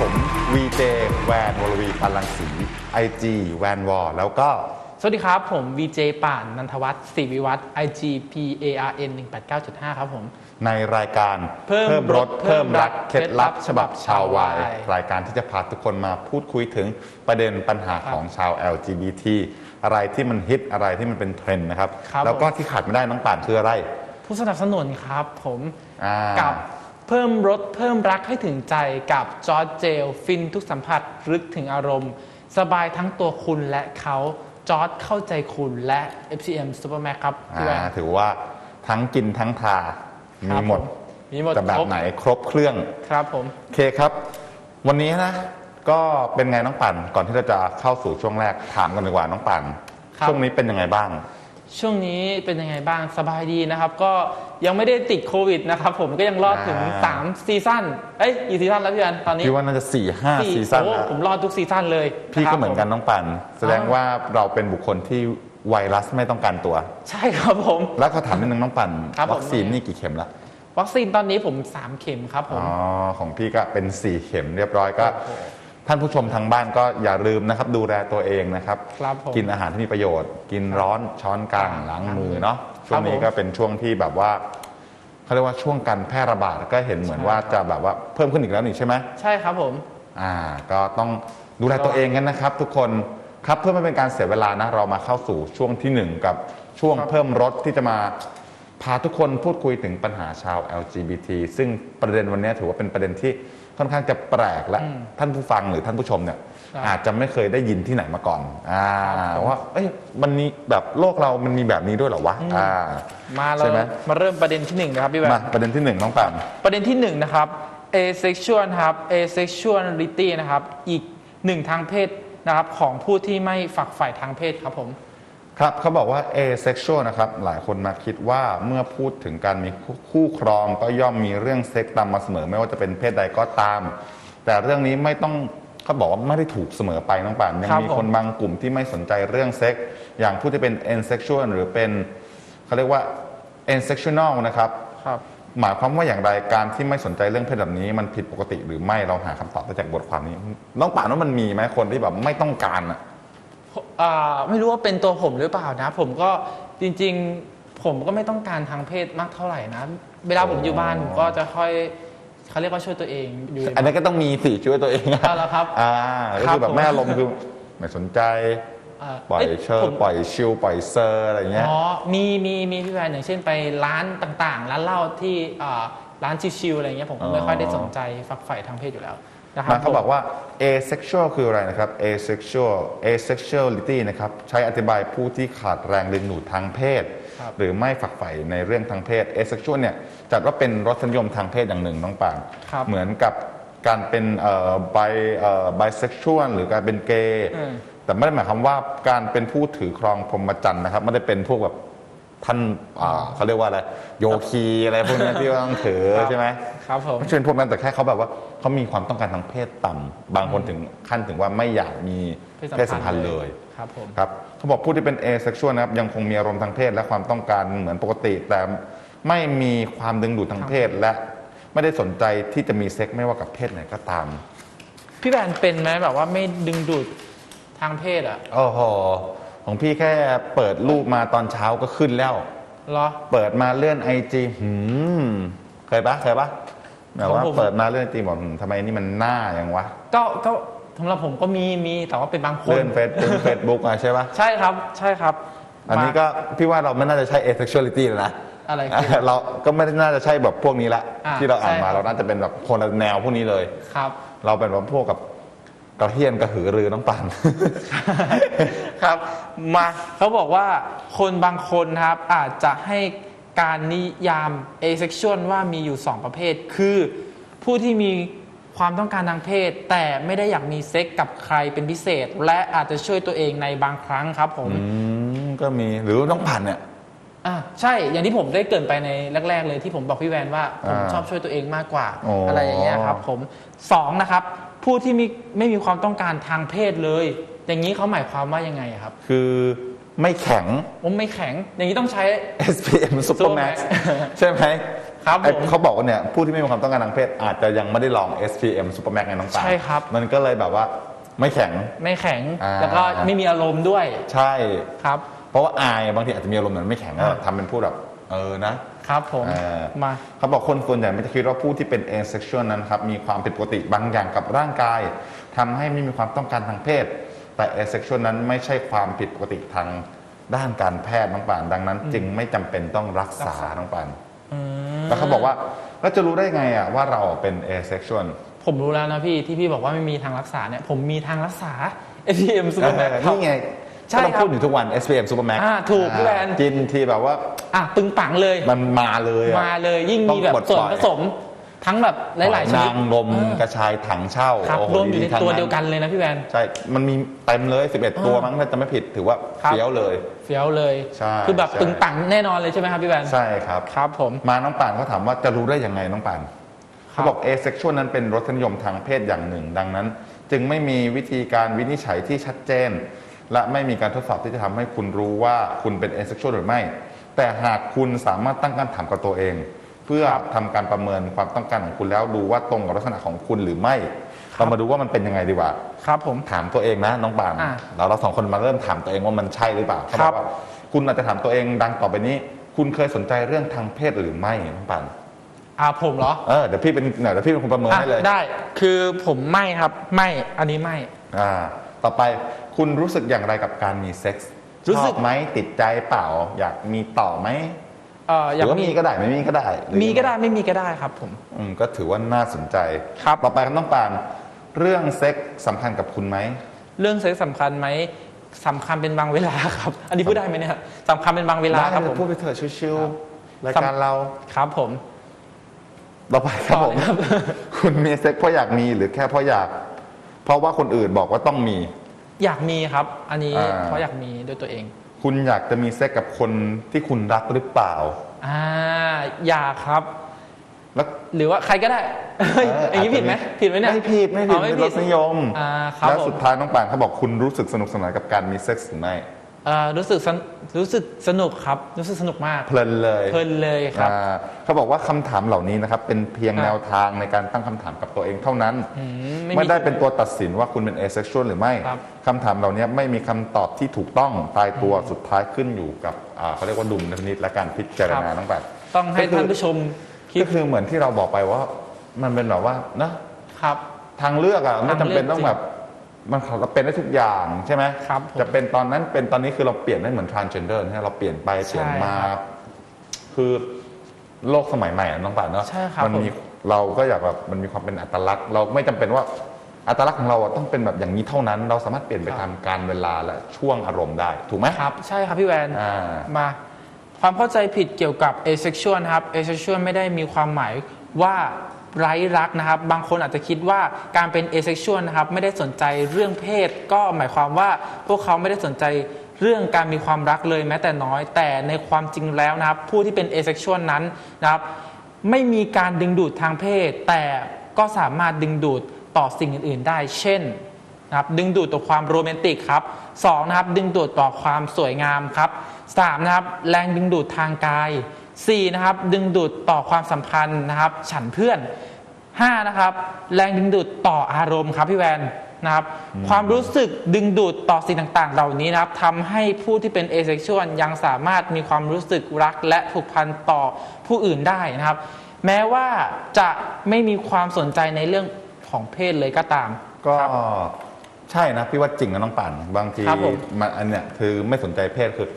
ผม VJ แวนวรวีปันลังสี IG แวนวอแล้วก็สวัสดีครับ ผม VJ ป่านนันทวัฒน์ศิวิวัฒน์ IG PARN 189.5 ครับผม ในรายการเพิ่มรสเพิ่มรักเพิ่เคล็มดรัลักบฉบับชาววายชาววาย รายการที่จะพาทุกคนมาพูดคุยถึงประเด็นปัญหาของชาว LGBT อะไรที่มันฮิตอะไรที่มันเป็นเทรนด์นะครับครับแล้วก็ที่ขาดไม่ได้น้องป่านคืออะไร ผู้สนับสนุนครับผมอ่ากับ เพิ่มรสเพิ่มรักให้ถึงใจกับจอร์จเจล ฟินทุกสัมผัสลึกถึงอารมณ์ สบายทั้งตัวคุณและเขาจอร์จเข้าใจคุณและ FCM Supermax ครับพี่แวอ่านถือว่าทั้งกินทั้งทาครัมีบหมด ผมมีหมดแต่แบคบรบไหนครบเครื่อง ครับผม โอเคครับ วันนี้นะ ก็เป็นไงน้องปั่น ก่อนที่เราจะเข้าสู่ช่วงแรกถามกันดีกว่าน้องปั่น ครับ ช่วงนี้เป็นยังไงบ้าง ช่วงนี้เป็นยังไงบ้างสบายดีนะครับ ก็ยังไม่ได้ติดโควิดนะครับ ผมก็ยังรอดถึงอ่า3ซีซั่นเอ้ยกี่ซีซั่นแล้วพี่แอนตอนนี้พี่ว่าน่าจะ4ี่ห้าสี่ซีซั่นโอ้แล้วผมรอดทุกซีซั่นเลย พี่ะคก็รับเหมือนกันผน้องปั่นแสดงว่าเราเป็นบุคคลที่ไวรัสไม่ต้องการตัว ใช่ครับผม แล้วเขาถามนิดนึงน้องปั่นครับผมวัคซีนนี่กี่เข็มละวัคซีนตอนนี้ผม 3 เข็มครับผมอ๋อของพี่ก็เป็น 4 เข็มเรียบร้อยก็โอ้โห ท่านผู้ชมทางบ้านก็อย่าลืมนะครับ ดูแลตัวเองนะครับ ครับผม กินอาหารที่มีประโยชน์ กินร้อนช้อนกลางล้างมือเนาะครับช่วงนี้ผมก็เป็นช่วงที่แบบว่าเขาเรียกว่าช่วงการแพร่ระบาดก็เห็นเหมือนใช่ว่าจะแบบว่าเพิ่มขึ้นอีกแล้วนี่ใช่ไหม ใช่ครับผม อ่าก็ต้องดูแลตัวเองกันนะครับ ทุกคนครับเพื่อไม่เป็นการเสียเวลานะเรามาเข้าสู่ช่วงที่หนึ่งกับช่วงครับเพิ่มรถที่จะมาพาทุกคนพูดคุยถึงปัญหาชาว LGBT ซึ่งประเด็นวันนี้ถือว่าเป็นประเด็นที่ ค่อนข้างจะแปลกและท่านผู้ฟังหรือท่านผู้ชมเนี่ยครับอาจจะไม่เคยได้ยินที่ไหนมาก่อนอ่าครับผมว่าเอ้ยมันมีแบบโลกเรามันมีแบบนี้ด้วยเหรอวะอ่ามาเราใช่ไหมมาเริ่มประเด็นที่หนึ่งนะครับพี่แวมานประเด็นที่หนึ่งน้องปามประเด็นที่หนึ่งนะครับ asexual นะครับ asexuality นะครับอีกหนึ่งทางเพศนะครับของผู้ที่ไม่ฝักใฝ่ทางเพศครับผม ครับเขาบอกว่า asexual นะครับหลายคนมาคิดว่าเมื่อพูดถึงการมีคู่ครองก็ย่อมมีเรื่องเซ็กตามมาเสมอ ไม่ว่าจะเป็นเพศใดก็ตาม แต่เรื่องนี้ไม่ต้องเขาบอกว่าไม่ได้ถูกเสมอไปน้องป่านยังครับมีผมคนบางกลุ่มที่ไม่สนใจเรื่องเซ็กอย่างผู้ที่เป็น asexual หรือเป็นเขาเรียกว่า asexual นะครับครับหมายความว่าอย่างไรการที่ไม่สนใจเรื่องเพศแบบนี้ มันผิดปกติหรือไม่เราหาคำตอบได้จากบทความนี้ น้องป่านว่ามันมีไหมคนที่แบบไม่ต้องการอะ อ่าไม่รู้ว่าเป็นตัวผมหรือเปล่านะ ผมก็จริงๆ ผมก็ไม่ต้องการทางเพศมากเท่าไหร่นะ เวลาผมอยู่บ้านผมก็จะค่อยเขาเรียกว่าช่วยตัวเองอยู่อันนี้ก็ต้องมีสิช่วยตัวเองอะเอาละครับ อ่าก็ครับคือแบบผมแม่อารมณ์คือไม่สนใจาปล่อยยเชอผร์มปล่อยชิลปล่อยเซอร์อะไรเงี้ย อ๋อ มีมีมีพี่แวนอย่างเช่นไปร้านต่างๆ ร้านเหล้าที่อ่าร้านชิลๆอะไรเงี้ยผมก็ไม่ค่อยได้สนใจฝักใฝ่ทางเพศอยู่แล้ว นะครัมาบเขาบอกว่า asexual คืออะไรนะครับ asexual asexuality นะครับใช้อธิบายผู้ที่ขาดแรงดึงดูดทางเพศครับหรือไม่ฝักใฝ่ในเรื่องทางเพศ asexual เนี่ยจัดว่าเป็นรสนิยมทางเพศอย่างหนึ่งน้องปางครับเหมือนกับการเป็นเอ่อ bi เอ่อ bisexual หรือการเป็นเกย์อืมแต่ไม่ได้หมายความว่าการเป็นผู้ถือครองพรหมจรรย์นะครับไม่ได้เป็นพวกแบบ ท่านอ่าเขาเรียกว่าอะไรโยคีอะไรพวกเนี้ยที่ว่าต้องถือครับใช่ไหมครับผมไม่ใช่เป็นพวกนั้นแต่แค่เขาแบบว่าเขามีความต้องการทางเพศต่ำบางคนถึงขั้นถึงว่าไม่อยากมีเพศสัมพันธ์เลยครับผมครับเขาบอกผู้ที่เป็น asexual นะครับยังคงมีอารมณ์ทางเพศและความต้องการเหมือนปกติ แต่ไม่มีความดึงดูดทางเพศและไม่ได้สนใจที่จะมีเซ็กไม่ว่ากับเพศไหนก็ตาม พี่แวนเป็นไหมแบบว่าไม่ดึงดูดทางเพศอะโอ้โห ของพี่แค่เปิดรูปมาตอนเช้าก็ขึ้นแล้ว เหรอ เปิดมาเลื่อนไอจีหืมเคยปะเคยปะแบบว่าของผม เปิดมาเลื่อนไอจีบอกหืมทำไมนี่มันหน้าอย่างวะ ก็ก็สำหรับผมก็มีมีแต่ว่าเป็นบางคน เลื่อนเฟซบุ๊กเฟซบุ๊กอะใช่ปะใช่ครับใช่ครับอันนี้ก็พี่ว่าเราไม่น่าจะใช่ asexuality แล้วนะ อะไรคือ เราก็ไม่ได้น่าจะใช่แบบพวกนี้ละ อะที่เราอ่านมาใช่ครับเราน่าจะเป็นแบบคนละแนวพวกนี้เลย ครับ เราเป็นแบบพวกกับ กระเทียนกระหือรือน้องปันครับ มาเขาบอกว่าคนบางคนนะครับอาจจะให้การนิยาม asexual ว่ามีอยู่ 2 ประเภท คือผู้ที่มีความต้องการทางเพศ แต่ไม่ได้อยากมีเซ็กกับใครเป็นพิเศษ และอาจจะช่วยตัวเองในบางครั้งครับผมอืมก็มีหรือน้องปันเนี่ยอะใช่อย่างที่ผมได้เกรินไปในแรก ๆ เลยที่ผมบอกพี่แวนว่าผมอ่าชอบช่วยตัวเองมากกว่าอ๋อออะไรอย่างเงี้ยครับ ผมสองนะครับ ผู้ที่มีไม่มีความต้องการทางเพศเลย อย่างนี้เขาหมายความว่ายังไงอะครับคือไม่แข็งผมไม่แข็ง อย่างนี้ต้องใช้ SPM Supermax Supermax ใช่ไหมครับไอ้ผมเขาบอกว่าเนี่ยผู้ที่ไม่มีความต้องการทางเพศ อาจจะยังไม่ได้ลอง SPM Super Max ในน้องปานใช่ครับ มันก็เลยแบบว่าไม่แข็งไม่แข็งอ่าแล้วก็ไม่มีอารมณ์ด้วย ใช่ครับ เพราะว่าอายบางทีอาจจะมีอารมณ์นั้นไม่แข็งก็อ่าทำเป็นพูดแบบ เออนะครับผมเออมาเขาบอกคนส่วนใหญ่ไม่จะคิดว่าผู้ที่เป็น asexual นั้นครับมีความผิดปกติบางอย่างกับร่างกายทำให้ไม่มีความต้องการทางเพศ แต่ asexual นั้นไม่ใช่ความผิดปกติทางด้านการแพทย์น้องปานดังนั้น จึงไม่จำเป็นต้องรักษาน้องปานอืมแล้วเขาบอกว่าแล้วจะรู้ได้ไงอะว่าเราเป็น asexual ผมรู้แล้วนะพี่ที่พี่บอกว่าไม่มีทางรักษาเนี่ยผมมีทางรักษา ATM ซูเปอร์แมเออนี่ไง ใช่ก็ต้องครับพูดอยู่ทุกวัน SPM Super Max อ่าถูกพี่แวน กินทีแบบว่าอะปึงปังเลย มันมาเลยอะ มาเลยยิ่งต้อมีงแบบปลดส่วนปล่อย ผสม ทั้งแบบหลายๆชนิดนางรมเออกระชายถังเช่าครับโอ้โหรวมอยู่ในทั้งตัวเดียวกันเลยนะพี่แวน ใช่ มันมีเต็มเลย 11 ตัวมั้งถ้าจะไม่ผิดถือว่าครับ เฟี้ยวเลย เฟี้ยวเลยใช่คือแบบใช่ ปึงปังแน่นอนเลยใช่ไหมครับพี่แวนใช่ครับ ครับผม มาน้องป่านเขาถามว่าจะรู้ได้ยังไงน้องป่านครับเขาบอก asexual นั้นเป็นรสนิยมทางเพศอย่างหนึ่ง ดังนั้น จึงไม่มีวิธีการวินิจฉัยที่ชัดเจน และไม่มีการทดสอบที่จะทำให้คุณรู้ว่าคุณเป็น asexual หรือไม่ แต่หากคุณสามารถตั้งคำถามกับตัวเอง เพื่อทำการประเมินความต้องการของคุณแล้วดูว่าตรงกับลักษณะของคุณหรือไม่เรามาดูว่ามันเป็นยังไงดีกว่าครับ ผมถามตัวเองนะน้องปานอะเราเราสองคนมาเริ่มถามตัวเองว่ามันใช่หรือเปล่าเขาครับบอกว่าคุณอาจจะถามตัวเองดังต่อไปนี้ คุณเคยสนใจเรื่องทางเพศหรือไม่น้องปานอ่าผมเหรอเออเดี๋ยวพี่เป็นเดี๋ยวพี่เป็นคนประเมินอะให้เลยได้ คือผมไม่ครับไม่อันนี้ไม่อ่า ต่อไป คุณรู้สึกอย่างไรกับการมีเซ็กส์รู้ชสึอกบไหมติดใจเปล่า อยากมีต่อไหมเอ่อหอรืยากอว่ามีมีก็ได้ไม่มีก็ได้หรือมีก็ได้ไม่มีก็ได้ครับผม อืมก็ถือว่าน่าสนใจครับ ต่อไปครับน้องปานเรื่องเซ็กส์สำคัญกับคุณไหม เรื่องเซ็กส์สำคัญไหมสำคัญเป็นบางเวลาครับ อันนี้พูดได้ไหมเนี่ยสำคัญเป็นบางเวลาได้ครับผม พูดไปเถอะชิวครับๆรายการเรา ครับผมต่อไปครับต่ผอมเลยครับ คุณมีเซ็กเพราะอยากมีหรือแค่เพราะอยาก เพราะว่าคนอื่นบอกว่าต้องมี อยากมีครับ อันนี้อ่า เพราะอยากมีด้วยตัวเองคุณอยากจะมีเซ็กกับคนที่คุณรักหรือเปล่า อ่าอยากครับ แล้ว หรือว่าใครก็ได้เฮ้ยอย่างนี้ผิดไหมผิดไหมเนี่ยไม่ผิดไม่ผิดอ๋อไม่เป็นผิรดสนิยม อ่าครับแล้วผม สุดท้ายน้องปานเขาบอกคุณรู้สึกสนุกสนานกับการมีเซ็กส์หรือไม่ เอ่อรู้สึกสนรู้สึกสนุกครับ รู้สึกสนุกมาก เพลินเลยเพลินเลยครับ อ่าเขาบอกว่าคำถามเหล่านี้นะครับเป็นเพียงครับ แนวทางในการตั้งคำถามกับตัวเองเท่านั้น อืมไม่มีไม่ได้เป็นตัวตัดสินว่าคุณเป็น asexual หรือไม่ครับคำถามเหล่านี้ไม่มีคำตอบที่ถูกต้องตายตัวสุดท้ายขึ้นอยู่กับอ่าเขาเรียกว่าดุลพินิจและการพิจารณาครับน้องปานต้องให้ก็คือ ท่านผู้ชมคิดก็คือเหมือนที่เราบอกไปว่ามันเป็นแบบว่านะครับ ทางเลือกอะไม่จำเป็นทางเลือกต้องแบบ มันเราเป็นได้ทุกอย่างใช่ไหมครับผม จะเป็นตอนนั้นเป็นตอนนี้คือเราเปลี่ยนได้เหมือน transgender นะเราเปลี่ยนไปเปลี่ยนมาใช่ครับคือโลกสมัยใหม่อะน้องป่านเนาะใช่ครับมันมีเราก็อยากแบบมันมีความเป็นอัตลักษณ์ เราไม่จำเป็นว่าอัตลักษณ์ของเราอะต้องเป็นแบบอย่างนี้เท่านั้น เราสามารถเปลี่ยนไปตามการเวลาและช่วงอารมณ์ได้ถูกไหมครับใช่ครับพี่แวน อ่า มาความเข้าใจผิดเกี่ยวกับ asexual นะครับ asexual ไม่ได้มีความหมายว่า ไร้รักนะครับ บางคนอาจจะคิดว่าการเป็น asexual นะครับไม่ได้สนใจเรื่องเพศ ก็หมายความว่าพวกเขาไม่ได้สนใจเรื่องการมีความรักเลยแม้แต่น้อย แต่ในความจริงแล้วนะครับ ผู้ที่เป็น asexual นั้นนะครับไม่มีการดึงดูดทางเพศ แต่ก็สามารถดึงดูดต่อสิ่งอื่น ๆ ได้ เช่นนะครับดึงดูดต่อความโรแมนติกครับสองนะครับดึงดูดต่อความสวยงามครับสามนะครับแรงดึงดูดทางกาย สี่นะครับดึงดูดต่อความสัมพันธ์นะครับ ฉันเพื่อนห้านะครับ แรงดึงดูดต่ออารมณ์ครับพี่แวนนะครับ ความรู้สึกดึงดูดต่อสิ่งต่างๆ เหล่านี้นะครับทำให้ผู้ที่เป็นเอเซ็กชวลยังสามารถมีความรู้สึกรักและผูกพันต่อผู้อื่นได้นะครับ แม้ว่าจะไม่มีความสนใจในเรื่องของเพศเลยก็ตามก็ครับใช่นะพี่ว่าจริงนะน้องป่านบางทีครับผมมันอันเนี้ยคือไม่สนใจเพศคือ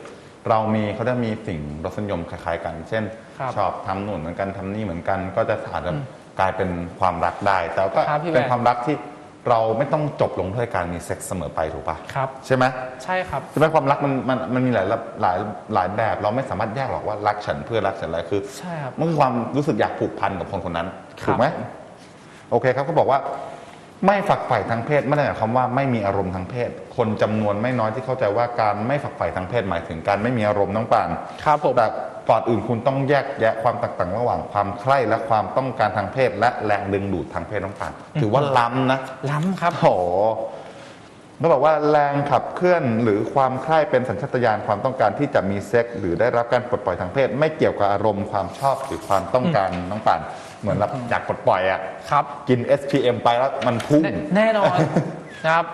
เรามีเขาจะมีสิ่งรสนิยมคล้ายๆ กัน เช่น ครับชอบทำนู่นเหมือนกันทำนี่เหมือนกัน ก็จะอาจจะกลายเป็นความรักได้ แต่ก็ครับพี่เป็นแวนความรักที่เราไม่ต้องจบลงด้วยการมีเซ็กส์เสมอไปถูกปะครับ ใช่ไหม ใช่ครับ ใช่ไหมความรักมันมันมันมีหลายหลายหลายแบบ เราไม่สามารถแยกหรอกว่ารักฉันเพื่อรักฉันอะไรคือใช่ครับมันคือความรู้สึกอยากผูกพันกับคนคนนั้นครับ ถูกไหมโอเคครับเขาบอกว่า ไม่ฝักใฝ่ทางเพศไม่ได้หมายความว่าไม่มีอารมณ์ทางเพศ คนจำนวนไม่น้อยที่เข้าใจว่าการไม่ฝักใฝ่ทางเพศหมายถึงการไม่มีอารมณ์น้องป่านครับผมแต่ก่อนอื่นคุณต้องแยกแยะความแตกต่างระหว่างความใคร่และความต้องการทางเพศ และแรงดึงดูดทางเพศน้องป่านถือว่าล้ำนะ ล้ำครับโอ้โหเขาบอกว่าแรงขับเคลื่อนหรือความใคร่เป็นสัญชาตญาณความต้องการที่จะมีเซ็กส์หรือได้รับการปลดปล่อยทางเพศ ไม่เกี่ยวกับอารมณ์ความชอบหรือความต้องการน้องป่าน เหมือนแบบอยากปลดปล่อยอะครับกิน SPM ไปแล้วมันพุ่ง แน่แน่นอน นะครับ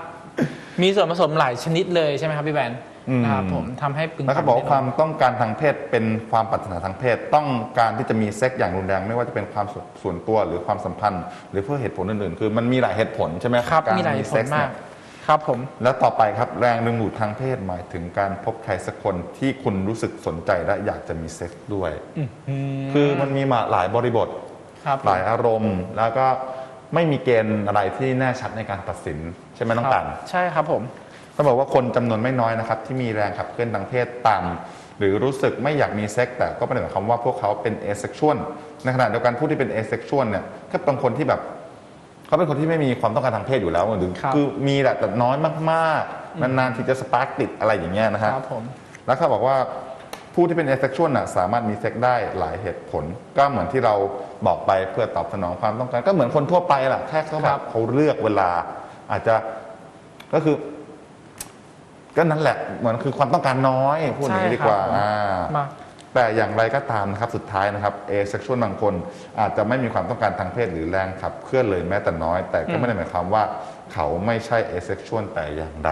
มีส่วนผสมหลายชนิดเลยใช่ไหมครับพี่แบนอืม นะครับผมทำให้ปึงแล้วก็บอกว่าปังความต้องการทางเพศเป็นความปรารถนาทางเพศ ต้องการที่จะมีเซ็กส์อย่างรุนแรงไม่ว่าจะเป็นความส่วนส่วนตัวหรือความสัมพันธ์ หรือเพื่อเหตุผลอื่นๆ คือมันมีหลายเหตุผลใช่ไหมครับกมีหลายเหตุผเซ็ลกส์มาเนี่กยครับผม แล้วต่อไปครับแรงดึงดูดทางเพศหมายถึงการพบใครสักคนที่คุณรู้สึกสนใจและอยากจะมีเซ็กส์ด้วย คือมันมีมาหลายบริบทครับ หลายอารมณ์ แล้วก็ไม่มีเกณฑ์อะไรที่แน่ชัดในการตัดสินใช่ไหมน้องครับตันใช่ครับผมต้องบอกว่าคนจำนวนไม่น้อยนะครับ ที่มีแรงขับเคลื่อนทางเพศต่ำหรือรู้สึกไม่อยากมีเซ็กส์แต่ก็ไม่ได้หมายความว่าพวกเขาเป็นเอเซ็กชวลในขณะเดียวกันผู้ที่เป็นเอเซ็กชวลเนี่ยก็เป็นคนที่แบบเขาเป็นคนที่ไม่มีความต้องการทางเพศอยู่แล้วหรือครับคือมีแหละแต่น้อยมากๆนานๆที่จะสปาร์กติดอะไรอย่างเงี้ยนะฮะครับผมแล้วเขาบอกว่า ผู้ที่เป็นเอเซ็กชวลน่ะสามารถมีเซ็กได้หลายเหตุผล ก็เหมือนที่เราบอกไปเพื่อตอบสนองความต้องการ ก็เหมือนคนทั่วไปแหละแค่เขาแบครับบ เขาเลือกเวลา อาจจะก็คือ ก็นั่นแหละเหมือนคือความต้องการน้อยพูดอย่างนี้ดีกว่าใช่ครับผมอ่า มา แต่อย่างไรก็ตามนะครับสุดท้ายนะครับเอเซ็กชวลบางคนอาจจะไม่มีความต้องการทางเพศหรือแรงขับเคลื่อนเลยแม้แต่น้อย แต่ก็ไม่ได้หมายความว่าเขาไม่ใช่เอเซ็กชวลแต่อย่างใด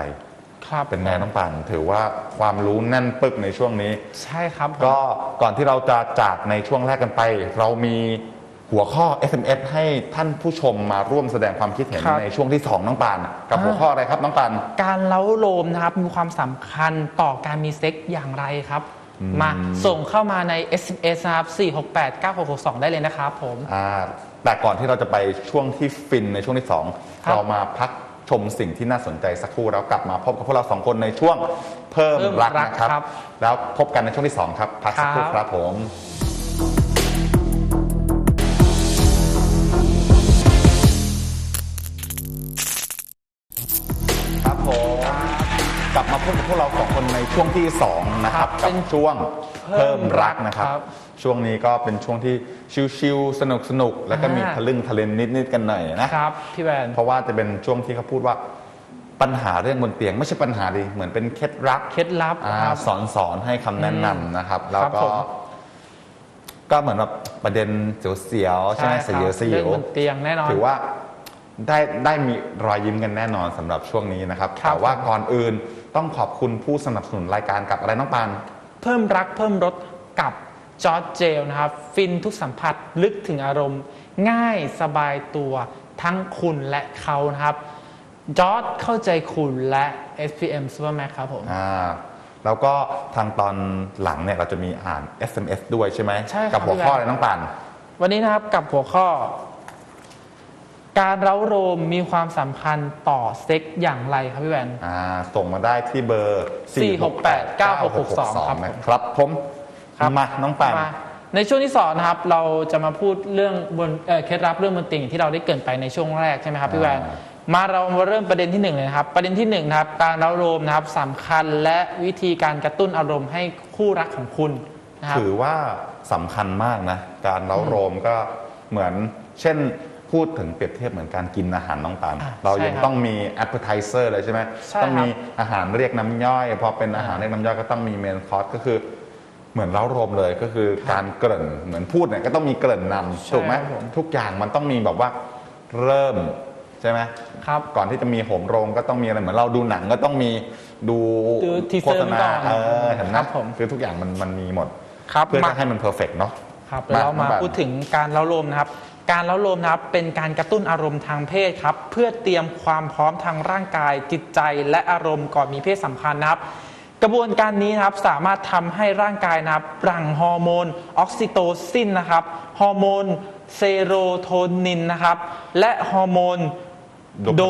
ครับเป็นไงน้องป่านถือว่าความรู้แน่นปึกในช่วงนี้ ใช่ครับผมก็ก่อนที่เราจะจากในช่วงแรกกันไป เรามีหัวข้อ SMS ให้ท่านผู้ชมมาร่วมแสดงความคิดเห็นครับในช่วงที่ 2 น้องปานกับหัวข้ออะไรครับน้องปานการเล้าโลมนะครับมีความสำคัญต่อการมีเซ็กส์อย่างไรครับมาส่งเข้ามาใน SMS นะครับ468 9662 ได้เลยนะครับผมอ่าแต่ก่อนที่เราจะไปช่วงที่ฟินในช่วงที่ครับ2เรามาพัก ชมสิ่งที่น่าสนใจสักครู่แล้วกลับมาพบกับพวกเราสองคนในช่วงเพิ่มเพิ่มรักรักนะครับครับ แล้วพบกันในช่วงที่ 2 ครับพักสักครู่ครับครับผมครับผมกลับมาพบกับพวกเราสองคนในช่วงที่ 2 นะครับครับกับเป็นช่วงเพิ่เพิ่มมรัรักกนะครับครับ ช่วงนี้ก็เป็นช่วงที่ชิลๆสนุกๆแล้วก็มีอ่า ทะลึ่งทะเลนนิดๆกันหน่อยนะ ครับพี่แบนเพราะว่าจะเป็นช่วงที่เขาพูดว่าปัญหาเรื่องบนเตียง ไม่ใช่ปัญหาดีเหมือนเป็นเคล็ดลับเคล็ดลับอ่าครับ สอนสอนให้คำแนะนำนะครับ แล้วครับก็ ผม ก็เหมือนแบบประเด็นเสียวๆใช่ไหมคเสีรับยวเสีเรื่ยองวบนเตียงแน่นอน ถือว่าได้ได้มีรอยยิ้มกันแน่นอนสำหรับช่วงนี้นะครับครับ แต่ว่าก่อนอื่นต้องขอบคุณผู้สนับสนุนรายการกับอะไรน้องปาน เพิ่มรักเพิ่มรสกับ จอร์จเจลนะครับ ฟินทุกสัมผัสลึกถึงอารมณ์ ง่ายสบายตัวทั้งคุณและเขานะครับจอร์จเข้าใจคุณและ SPM Supermax ครับผมอ่าแล้วก็ทางตอนหลังเนี่ยเราจะมีอ่าน SMS ด้วยใช่ไหมใช่ครับกับหัวข้อพี่อะไรแบนน้องปานวันนี้นะครับกับหัวข้อ การเร้าโรมมีความสำคัญต่อเซ็กอย่างไรครับพี่แวน อ่าส่งมาได้ที่เบอร์ 468-9662นะครับผม ครับมาน้องปานมาในช่วงที่สองนะครับเราจะมาพูดเรื่องบนเอ่อเคล็ดลับเรื่องบนเตียงอย่างที่เราได้เกรินไปในช่วงแรกใช่ไหมครับพี่แวนอ่ามาเรามาเริ่มประเด็นที่หนึ่งเลยนะครับประเด็นที่หนึ่งนะครับการเร้าโรมนะครับสำคัญและวิธีการกระตุ้นอารมณ์ให้คู่รักของคุณนะครับถือว่าสำคัญมากนะ การเล้าโรมก็เหมือน เช่นพูดถึงเปรียบเทียบเหมือนการกินอาหารน้องปานอ่าเราใช่ยังครับต้องมี appetizer เลยใช่ไหมใช่ต้องมีครับอาหารเรียกน้ำย่อย พอเป็นอาหารเรียกน้ำย่อยก็ต้องมีเมนคอร์สก็คือ เหมือนเล้าโรมเลยก็คือการเกริ่นเหมือนพูดเนี่ยก็ต้องมีเกริ่นนำถูกไหมครับผมทุกอย่างมันต้องมีแบบว่าเริ่มใช่ไหมครับก่อนที่จะมีโหมโรงก็ต้องมีอะไรเหมือนเราดูหนังก็ต้องมีดูดูโฆ teaser ษณาก่อนเออเห็นไหมครับผมคือทุกอย่างมันมันมีหมดครับเพื่อมาจะให้มันเพอร์เฟกเนาะครับมาเรามาน้องปานพูดถึงการเล้าโลมนะครับ การเล้าโลมนะครับเป็นการกระตุ้นอารมณ์ทางเพศครับ เพื่อเตรียมความพร้อมทางร่างกายจิตใจและอารมณ์ก่อนมีเพศสัมพันธ์นะครับ กระบวนการนี้นะครับสามารถทำให้ร่างกายนะครับหลั่งฮอร์โมนออกซิโตซินนะครับฮอร์โมนเซโรโทนินนะครับ และฮอร์โมนโด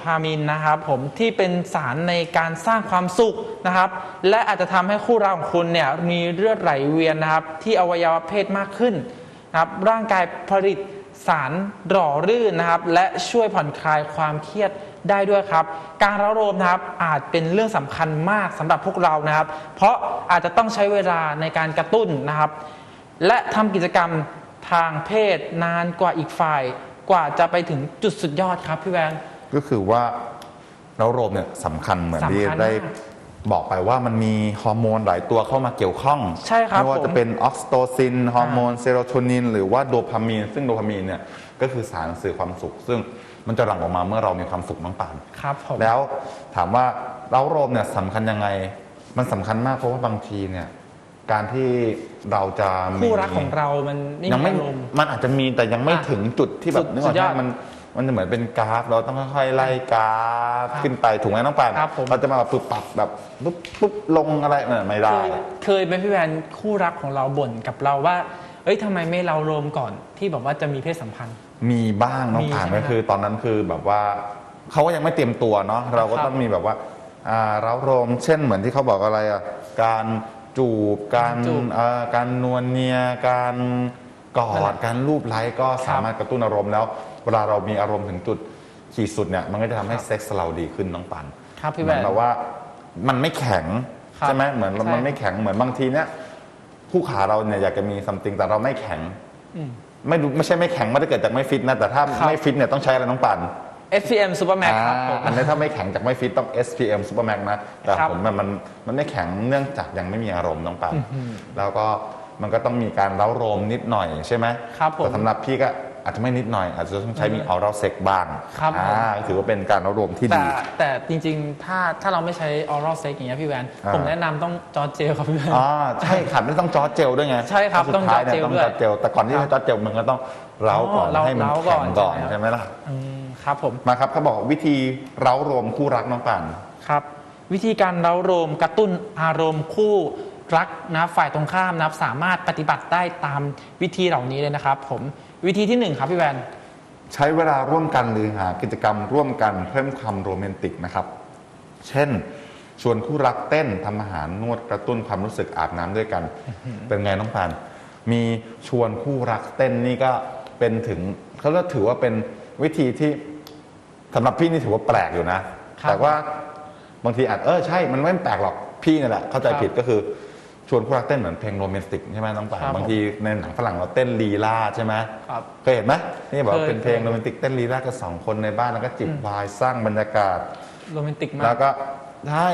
พามินนะครับผมที่เป็นสารในการสร้างความสุขนะครับ และอาจจะทำให้คู่เราของคุณเนี่ยมีเลือดไหลเวียนนะครับ ที่อวัยวะเพศมากขึ้นนะครับร่างกายผลิตสารหล่อรื่นนะครับ และช่วยผ่อนคลายความเครียด ได้ด้วยครับ การเร้าโรมนะครับอาจเป็นเรื่องสำคัญมากสำหรับพวกเรานะครับ เพราะอาจจะต้องใช้เวลาในการกระตุ้นนะครับ และทำกิจกรรมทางเพศนานกว่าอีกฝ่าย กว่าจะไปถึงจุดสุดยอดครับพี่แวนก็คือว่าแล้วโรมเนี่ยสำคัญเหมือนสำคัญที่ได้มากบอกไปว่ามันมีฮอร์โมนหลายตัวเข้ามาเกี่ยวข้องใช่ครับไม่ว่าผมจะเป็นออกซิโตซินฮอร์โมนเซโรโทนิน หรือว่าโดพามีน ซึ่งโดพามีนเนี่ยก็คือสารสื่อความสุข ซึ่ง มันจะหลั่งออกมาเมื่อเรามีความสุขน้องป่านครับผมแล้วถามว่าเล้าโรมเนี่ยสำคัญยังไง มันสำคัญมากเพราะว่าบางทีเนี่ยการที่เราจะมีคู่รักของเรามันไม่ยังมีไม่อารมณ์มันอาจจะมีแต่ยังไม่อะถึงจุดที่แบสุบดนึกอสุอกดยอไหดมมันมันจะเหมือนเป็นกราฟ เราต้องค่อยๆไล่กราฟขึ้นไปถูกไหมน้องปานครับผมเราจะมาแบบปึ๊บปับแบบปุ๊บปุ๊บลงอะไรเออไม่ได้เคยเคยไหมพี่แวนคู่รักของเราบ่นกับเราว่า เอ้ยทำไมไม่เราโรมก่อนที่แบบว่าจะมีเพศสัมพันธ์ มีบ้างน้องมีผ่านใช่ไหมก็คือตอนนั้นคือแบบว่าเขาก็ยังไม่เตรียมตัวเนาะเราก็ครับต้องมีแบบว่าอ่าเราโรมเช่นเหมือนที่เขาบอกอะไรอะการจูบการจูบเอ่อการนวลเนียการกอดการรูปไล้ก็สามารถกระตุ้นอารมณ์แล้ว เวลาเรามีอารมณ์ถึงจุดขีดสุดเนี่ยมันก็จะทำให้เซ็กส์เราดีขึ้นน้องปัน ครับพี่เหแวมือนน แบบว่ามันไม่แข็งครับใช่ไหมเหมือนใช่ มันไม่แข็งเหมือนบางทีเนี่ยคู่ขาเราเนี่ยอยากจะมีซัมติงแต่เราไม่แข็ง อืม ไม่รู้ไม่ใช่ไม่แข็งไม่ได้เกิดจากไม่ฟิตนะ แต่ถ้าครับไม่ฟิตเนี่ยต้องใช้อะไรน้องปั่น SPM Supermax ครับผมอ่าอันนี้ถ้าไม่แข็งจากไม่ฟิตต้อง SPM Supermax นะ แต่ครับผมมันมันมันไม่แข็งเนื่องจากยังไม่มีอารมณ์น้องปั่นแล้วก็มันก็ต้องมีการเล้าโรมนิดหน่อยใช่ไหมครับผม แต่สำหรับพี่ก็ อาจจะไม่นิดหน่อย อาจจะต้องใช้มีออรัลเซ็กบ้างครับผมอ่าถือว่าเป็นการเล้าโรมที่แต่ดี แต่จริงๆ ถ้าถ้าเราไม่ใช้ oral sex อย่างเงี้ยพี่แวนอ่าผมแนะนำต้องจอร์จเจลครับพี่แวนอ่าใช่ขัดไม่ต้องจอร์จเจลด้วยไงใช่ครับสุดท้ายเนี่ยต้ต้อองงจจออร์ร์จจเจเจลลแต่ก่อนที่ครัจะบจอร์จเจลมันก็ต้องเล้าก่อนอ๋อให้มันเล้าแข็งก่ก่ออนนใช่ไหมใช่ไหมล่ะอืมครับผมมาครับเขาบอกวิธีเล้าโรมคู่รักน้องป่านครับวิธีการเร้าโรมกระตุ้นอารมณ์คู่รักนะฝ่ายตรงข้ามนะครับสามารถปฏิบัติได้ตามวิธีเหล่านี้เลยนะครับผม วิธีที่หนึ่งครับพี่แวนใช้เวลาร่วมกันหรือหากิจกรรมร่วมกันเพิ่มความโรแมนติกนะครับ เช่น ชวนคู่รักเต้นทำอาหารนวดกระตุ้นความรู้สึกอาบน้ำด้วยกัน เป็นไงน้องปานมีชวนคู่รักเต้นนี่ก็เป็นถึงเขาเรียกถือว่าเป็นวิธีที่สำหรับพี่นี่ถือว่าแปลกอยู่นะครับแต่ว่าบางทีอาจเออใช่มันไม่แปลกหรอกพี่นี่แหละเข้าใจครับผิดก็คือ ชวนคู่รักเต้นเหมือนเพลงโรแมนติกใช่ไหมน้องปานครับบางทีในหนังฝรั่งเราเต้นลีลาใช่ไหมครับเคยเห็นไหมนี่บอกว่าเคย เป็นเพลงโรแมนติกเต้นลีลากันสองคนในบ้านแล้วก็จิบไวน์สร้างบรรยากาศ โรแมนติกมาแล้กวก็ใช่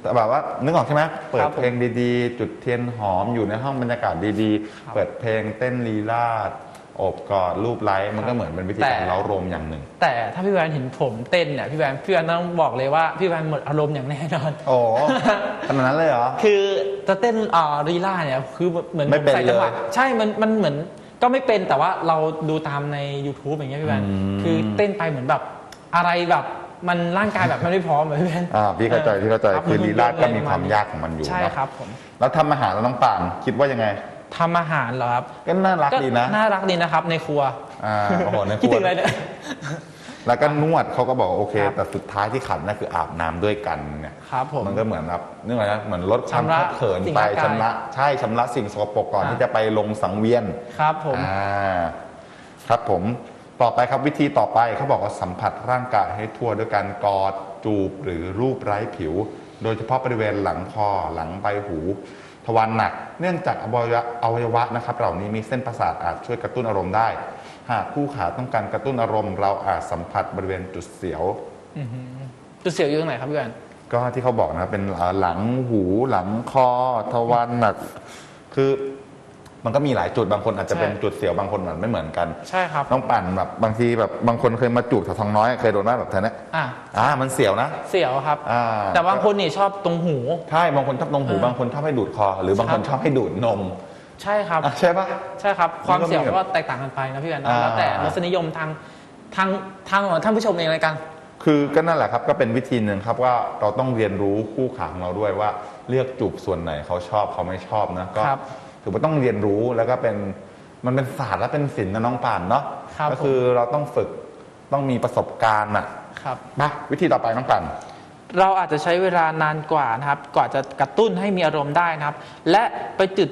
แต่แบบว่านึกออกใช่ไหมเปิคดรับผมเพลงดีๆ จุดเทียนหอมอยู่ในห้องบรรยากาศดีครับๆเปิดเพลงเต้นลีลาดโอบกอดรูปไล้มันก็เหมือนเป็นวิธีการแต่เล้าโรมอย่างหนึ่ง แต่ถ้าพี่แวนเห็นผมเต้นเนี่ยพี่แวนพี่แวนต้องบอกเลยว่าพี่แวนหมดอารมณ์อย่างแน่นอน โอ้ขนาดนั้นเลยเหรอ คือจะเต้นอ่ารีล่าเนี่ยคือเหมือนไม่เป็นใส่จังหวะเลยใช่มันมันเหมือนก็ไม่เป็นแต่ว่าเราดูตามใน YouTube อย่างเงี้ยพี่แวนอืมคือเต้นไปเหมือนแบบอะไรแบบมันร่างกายแบบไม่ได้พร้อมเหมือนพี่แวนอ่าพี่เข้าใจพี่เข้าใจรับคือลีลาดก็มีความนยากของมันอยู่ใช่นะครับผมแล้วทำอาหารแล้วน้องป่านคิดว่ายังไง ทำอาหารเหรอครับก็น่ารักดีนะ น่ารักดีนะครับ ในครัวอ่าโอ้โหในคคิดรัวถึงอะไรเนี่ย แล้วก็นวดเขาก็บอกว่าโอเค ครับ แต่สุดท้ายที่ขัดนั่นคืออาบน้ำด้วยกันเนี่ย ครับผม มันก็เหมือนแบบนึกอะไรนะเหมือนลดความชำระเคอะเขินสิ่งไปร่างกายชำระใช่ชำระสิ่งสกปรกก่อนอ่า ที่จะไปลงสังเวียนครับผม อ่าครับผมต่อไปครับวิธีต่อไปเขาบอกว่าสัมผัสร่างกายให้ทั่วด้วยการกอดจูบหรือรูปไร้ผิว โดยเฉพาะบริเวณหลังคอหลังใบหูท วารหนัก เนื่องจากอวัยวะอวัยวะนะครับ เหล่านี้มีเส้นประสาทอาจช่วยกระตุ้นอารมณ์ได้ หากคู่ขาต้องการกระตุ้นอารมณ์ เราอาจสัมผัสบริเวณจุดเสียวจุดเสียวอยู่ตรงไหนครับพี่แวนก็ที่เขาบอกนะเป็นเอ่อหลังหูหลังคอทวารหนัก คือ มันก็มีหลายจุดบางคนอาจจะเป็นใช่จุดเสียวบางคนอาจไม่เหมือนกันใช่ครับต้องปั่นแบบบางทีแบบบางคนเคยมาจูบแถวทองน้อยเคยโดนไหมแบบเธอเนี้ยอะอ่ามันเสียวนะ เสียวครับอ่าแต่บางคนนี่ชอบตรงหูใช่บางคนชอบตรงหูเออบางคนชอบให้ดูดคอ หรือบางคนครับชอบให้ดูดนม ใช่ครับอะใช่ปะใช่ครับความมันก็มีเสี่ยงแบบก็แตกต่างกันไปนะพี่แวนอ่าแล้วแต่รสนิยมทางทางทางของท่านผู้ชมเองเลยกันคือก็นั่นแหละครับก็เป็นวิธีหนึ่งครับว่าเราต้องเรียนรู้คู่ขาของเราด้วยว่าเลือกจูบส่วนไหนเขาชอบเขาไม่ชอบนะก็ครับ ถือว่าต้องเรียนรู้แล้วก็เป็นมันเป็นศาสตร์และเป็นศิลป์นะน้องป่านเนาะครับก็คือเราต้องฝึกต้องมีประสบการณ์อะครับมาวิธีต่อไปน้องป่านเราอาจจะใช้เวลานานกว่านะครับ กว่าจะกระตุ้นให้มีอารมณ์ได้นะครับ และไปจุด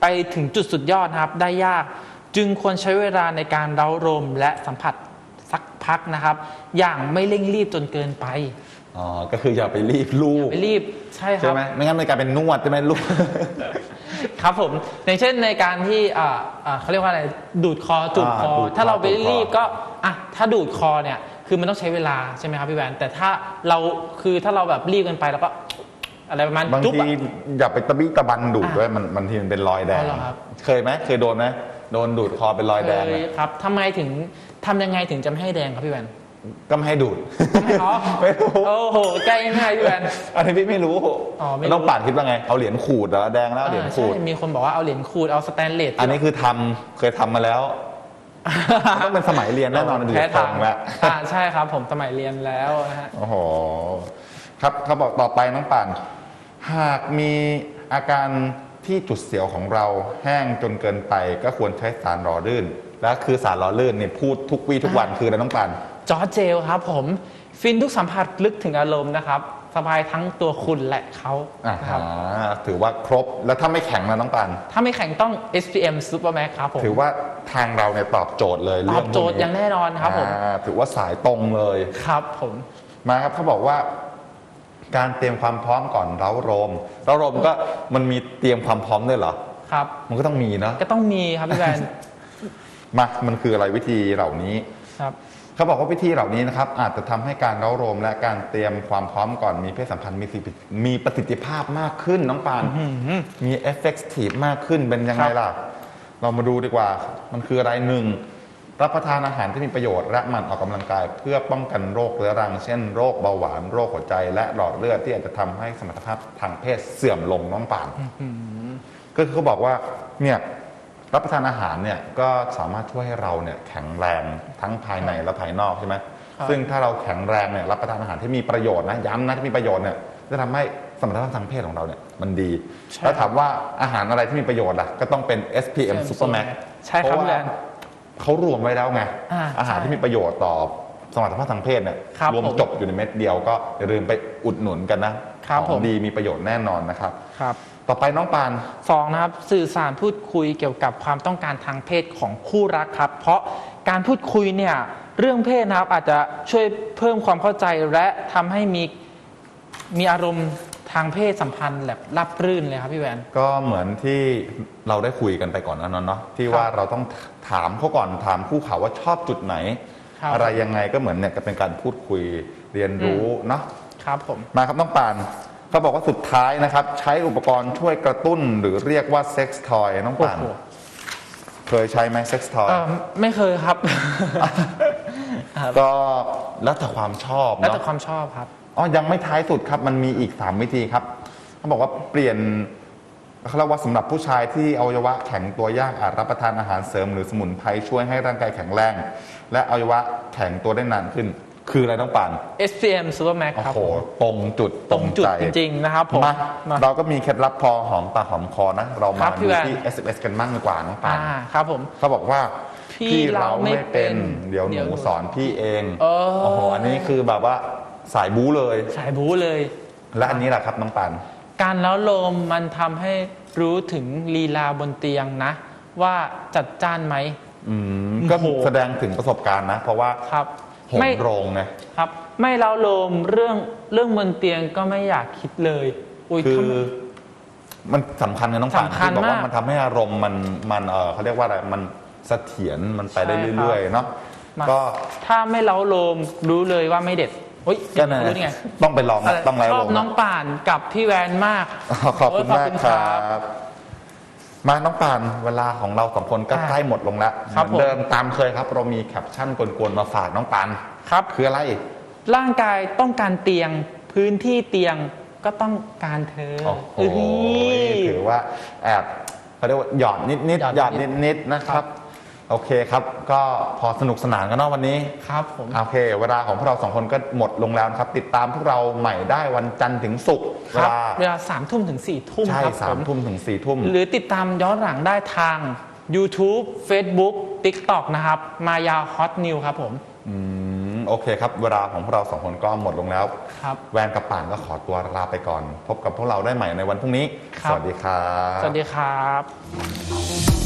ไปถึงจุดสุดยอดนะครับ ได้ยาก จึงควรใช้เวลาในการเร้ารมและสัมผัสสักพักนะครับ อย่างไม่เร่งรีบจนเกินไปอ๋อก็คืออย่าไปรีบลูกไม่รีบใช่คใช่รับไหมไม่งั้นมันกลายเป็นนวดใช่ไหมลูก ครับผมอย่างเช่นในการที่อ่าอ่าเขาเรียกว่าอะไรดูดคอจูบคอ อ่าดูดคอถ้าเราไปจูบคอ รีบก็อะถ้าดูดคอเนี่ยคือมันต้องใช้เวลาใช่ไหมครับพี่แวนแต่ถ้าเราคือถ้าเราแบบรีบกันไปแล้วก็ อะไรประมาณบางจุ๊บทีอะ อย่าไปตะบี้ตะบันดูดอะด้วยมันบางทีมันเป็นรอยแดง อ๋อเหรอครับ เคยไหมเคยโดนไหมโดนดูดคอเป็นรอยแดงเคไหมยครับทำไมถึงทำยังไงถึงจะไม่ให้แดงครับพี่แวน ก็ไม่ให้ดูดไม่อ๋อไม่รู้โอ้โหใกล้ง่ายพี่แวน อันนี้พี่ไม่รู้อ๋อไม่รู้ ต้องป่านคิดว่าไง เอาเหรียญขูดเหรอแดงแล้วเอาเหรียญอ่าขูด ใช่มีคนบอกว่าเอาเหรียญขูดเอาสแตนเลสอันนี้คือทำเคยทำมาแล้ว ต้องเป็นสมัยเรียนแน่นอนเหรียแพ้ญททาองงแล้ว อ่าใช่ครับ ผมสมัยเรียนแล้วนะฮะ โอ้โห ครับเขาบอกต่อไปน้องป่าน หากมีอาการที่จุดเสียวของเราแห้งจนเกินไป ก็ควรใช้สารหล่อลื่น และคือสารหล่อลื่นเนี่ยพูดทุกวี่ทุกวันคืออะไรน้องป่าน จอร์จเจลครับผมฟินทุกสัมผัสลึกถึงอารมณ์นะครับ สบายทั้งตัวคุณและเขาอ่านะครับถือว่าครบแล้วถ้าไม่แข็งนะน้องปัน ถ้าไม่แข่งต้อง SPM Supermax ครับผมถือว่าทางเราเนี่ยตอบโจทย์เลยตเรื่อองบพวกโจทย์อย่างแน่นอนครับผมอ่าถือว่าสายตรงเลย ครับผม มาครับเขาบอกว่า การเตรียมความพร้อมก่อนเร้าโรมเร้าโรมก็มันมีเตรียมความพร้อมด้วยเหรอ ครับ มันก็ต้องมีเนาะก็ต้องมีครับพี่แวนมามันคืออะไรวิธีเหล่านี้ ครับ เขาบอกว่าวิธีเหล่านี้นะครับอาจจะทำให้การเร้าโรมและการเตรียมความพร้อมก่อนมีเพศสัมพันธ์มีสิมีประสิทธิภาพมากขึ้นน้องปานมี effective มากขึ้นเป็นยังไงครับล่ะ เรามาดูดีกว่า มันคืออะไรหนึ่งรับประทานอาหารที่มีประโยชน์และหมั่นออกกำลังกาย เพื่อป้องกันโรคเรื้อรัง เช่นโรคเบาหวานโรคหัวใจ และหลอดเลือดที่อาจจะทำให้สมรรถภาพทางเพศเสื่อมลงน้องป่านก็คือเขาบอกว่าเนี่ย รับประทานอาหารเนี่ยก็สามารถช่วยให้เราเนี่ยแข็งแรงทั้งภายในและภายนอกใช่ไหมครับซึ่งถ้าเราแข็งแรงเนี่ยรับประทานอาหารที่มีประโยชน์นะย้ำนะที่มีประโยชน์เนี่ยจะทำให้สมรรถภาพทางเพศของเราเนี่ยมันดีใช่แล้วถามว่าอาหารอะไรที่มีประโยชน์ล่ะก็ต้องเป็น SPM Supermax ใช่ครับเพาะพี่แวว่านเขารวมไว้แล้วไงอ่าอาหารใช่ที่มีประโยชน์ต่อสมรรถภาพทางเพศเนี่ยครับรวมผมจบอยู่ในเม็ดเดียวก็อย่าลืมไปอุดหนุนกันนะครับขผองมดีมีประโยชน์แน่นอนนะครับครับ ต่อไปน้องปาน สองนะครับสื่อสารพูดคุยเกี่ยวกับความต้องการทางเพศของคู่รักครับ เพราะการพูดคุยเนี่ยเรื่องเพศนะครับอาจจะช่วยเพิ่มความเข้าใจและทำให้มีมีอารมณ์ทางเพศสัมพันธ์แบบรับรื่นเลยครับพี่แวน ก็เหมือนที่เราได้คุยกันไปก่อนหนานั้นเนาะที่ว่าเราต้องถามเขาก่อนถามคู่เขาว่าชอบจุดไหน ครับอะไรยังไงก็เหมือนเนี่ยก็เป็นการพูดคุยเรียนรู้เนาะครับผม มาครับน้องปาน เขาบอกว่าสุดท้ายนะครับ ใช้อุปกรณ์ช่วยกระตุ้นหรือเรียกว่าเซ็กซ์ทอยน้องโอ้ปานโห เคยใช้ไหมเซ็กซ์ทอย เออไม่เคยครับ ครับก็แล้วแต่ความชอบแล้วเนาะแต่ความชอบครับ อ๋อยังไม่ท้ายสุดครับ มันมีอีก 3 วิธีครับเขาบอกว่าเปลี่ยนเขาเรียกว่าสำหรับผู้ชายที่อวัยวะแข็งตัวยากอาจรับประทานอาหารเสริมหรือสมุนไพรช่วยให้ร่างกายแข็งแรง และอวัยวะแข็งตัวได้นานขึ้น คืออะไรต้องปาน SPM Supermax โอ้ครับโหผมตรงจุดตรงจุดใจจริงๆนะครับผมมามาเราก็มีเคล็ดลับพอหอมปากหอมคอนะ เราครัมาบพี่ดูแวนที่ SMS กันบ้างดีกว่าน้องปานอ่าครับผมเขาบอกว่าพี่เราไม่เป็น เดี๋ยวหเดี๋ยวนูหนูสอนพี่เองเออโอ้โหอันนี้คือแบบว่าสายบู๊เลย สายบู๊เลย และอันนี้แหละครับน้องปานการเล้าโลมมันทำให้รู้ถึงลีลาบนเตียงนะ ว่าจัดจ้านไหมอืมก็โอ้โหแสดงถึงประสบการณ์นะ เพราะว่าครับ โหมไม่โรงไงครับ ไม่เล้าโลมเรื่องเรื่องบนเตียงก็ไม่อยากคิดเลยอุ้ยคือทำไมมันสำคัญนะน้องปานสำคัญที่บอกว่ามากมันทำให้อารมณ์มันมันเออเขาเรียกว่าอะไรมันเสถียรมันไปได้ใช่ครับ เรื่อยๆเนาะมาก็ถ้าไม่เล้าโลมรู้เลยว่าไม่เด็ดอุ้ยก็นะรู้ได้ไงต้องไปลองนะต้องไล่ชลอบงน้องป่านกับพี่แวนมากอ๋อขอบคุณโอ้ยมากขอบคุณคครัรับ มาน้องปานเวลาของเราสองคนก็อ่าใกล้หมดลงแล้วครับเหมือนเดิมตามเคยครับ เรามีแคปชั่นกวนๆมาฝากน้องปานครับคืออะไร ร่างกายต้องการเตียงพื้นที่เตียงก็ต้องการเธอโอ้โหเอ้ยถือว่าแอบเขาเรียกว่าหยอดนิดนิดหยอดหยอดนินิดดนิดๆนะครับ โอเคครับ ก็พอสนุกสนานกันเนาะวันนี้ ครับผม โอเค เวลาของพวกเราสองคนก็หมดลงแล้วนะครับ ติดตามพวกเราใหม่ได้วันจันทร์ถึงศุกร์คเวรับลาเวลาสามทุ่มถึงสี่ทุ่มใช่ครับสาผมมทุ่มถึงสี่ทุ่ม หรือติดตามย้อนหลังได้ทาง YouTube Facebook TikTok นะครับ มายาฮอตนิวครับผม อืมโอเคครับ เวลาของพวกเราสองคนก็หมดลงแล้ว ครับ แวนกับป่านก็ขอตัวลาไปก่อน พบกับพวกเราได้ใหม่ในวันพรุ่งนี้ ครับ สวัสดีครับ สวัสดีครับ